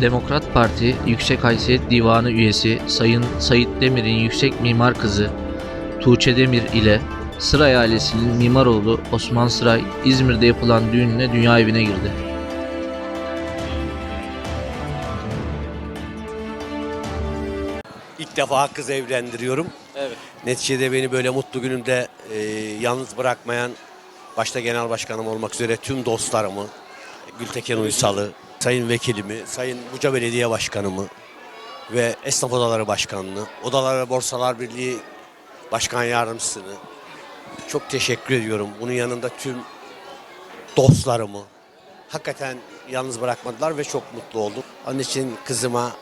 Demokrat Parti Yüksek Haysiyet Divanı üyesi Sayın Sayit Demir'in yüksek mimar kızı Tuğçe Demir ile Sıray ailesinin mimar oğlu Osman Sıray İzmir'de yapılan düğünle dünya evine girdi. İlk defa kız evlendiriyorum. Evet. Neticede beni böyle mutlu günümde e, yalnız bırakmayan başta genel başkanım olmak üzere tüm dostlarımı, Gülteken Uysal'ı, sayın vekilimi, sayın Buca Belediye Başkanımı ve Esnaf Odaları Başkanını, Odalar ve Borsalar Birliği Başkan Yardımcısını çok teşekkür ediyorum. Bunun yanında tüm dostlarımı hakikaten yalnız bırakmadılar ve çok mutlu oldum. Onun için kızıma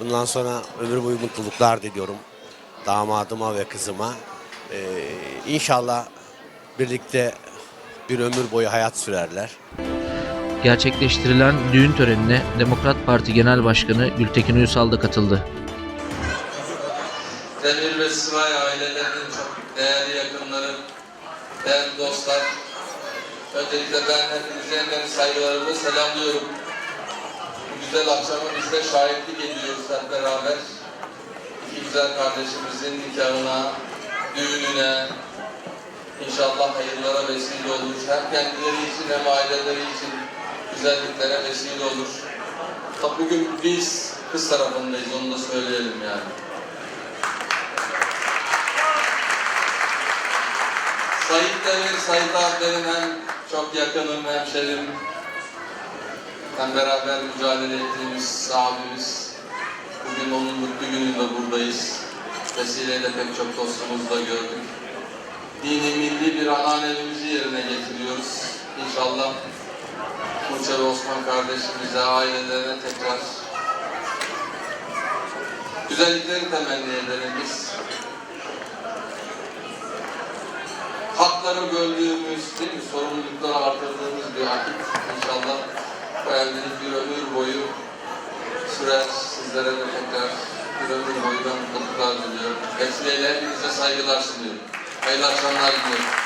bundan sonra ömür boyu mutluluklar diliyorum. Damadıma ve kızıma. Ee, inşallah birlikte bir ömür boyu hayat sürerler. Gerçekleştirilen düğün törenine Demokrat Parti Genel Başkanı Gültekin Uysal da katıldı. Demir ve Sıray ailelerinin çok değerli yakınları, değerli dostlar. Öncelikle ben hepinize en saygılarımla selamlıyorum. Bu güzel akşama biz de şahitlik ediyoruz hep beraber. İki güzel kardeşimizin nikahına, düğününe, inşallah hayırlara vesile olur. Hem kendileri için hem aileleri için güzelliklere vesile olur. Tabi bugün biz kız tarafındayız, onu da söyleyelim yani. Sait Demir, Sait abi benim hem çok yakınım, hemşerim. Hem beraber mücadele ettiğimiz abimiz. Bugün onun mutlu gününde buradayız. Vesileyle pek çok dostumuzu da gördük. Dini milli bir anneannemizi yerine getiriyoruz. İnşallah Ve Osman kardeşimize, ailelerine tekrar güzellikleri temenni edelim biz. hakları böldüğümüz, değil mi, sorumlulukları artırdığımız bir vakit inşallah bu bir ömür boyu sürer. Sizlere de tekrar bir ömür boyu ben mutluluklar diliyorum. Vesileyle hepinize saygılar sunuyorum. Hayırlı akşamlar diliyorum.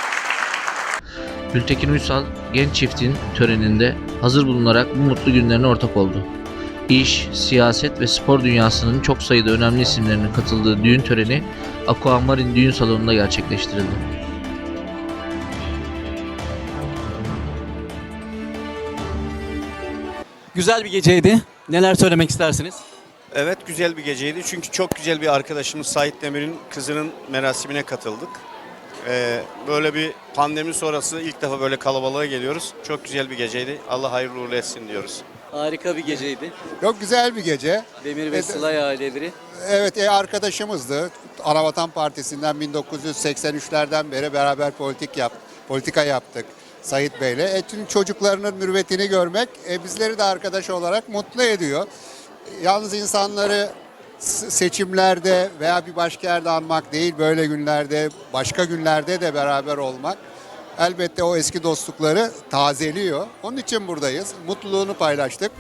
Gültekin Uysal genç çiftin töreninde hazır bulunarak bu mutlu günlerine ortak oldu. İş, siyaset ve spor dünyasının çok sayıda önemli isimlerinin katıldığı düğün töreni Aquamarin Düğün Salonu'nda gerçekleştirildi. Güzel bir geceydi. Neler söylemek istersiniz? Evet güzel bir geceydi çünkü çok güzel bir arkadaşımız Sait Demir'in kızının merasimine katıldık. Ee, böyle bir pandemi sonrası ilk defa böyle kalabalığa geliyoruz. Çok güzel bir geceydi. Allah hayırlı uğurlu etsin diyoruz. Harika bir geceydi. Çok güzel bir gece. Demir ve Evet. Sılay aileleri. Evet e, arkadaşımızdı. Anavatan Partisi'nden 1983'lerden beri beraber politik yap, politika yaptık Sayit Bey'le. E, tüm çocuklarının mürüvvetini görmek e, bizleri de arkadaş olarak mutlu ediyor. Yalnız insanları seçimlerde veya bir başka yerde anmak değil böyle günlerde başka günlerde de beraber olmak elbette o eski dostlukları tazeliyor. Onun için buradayız. Mutluluğunu paylaştık.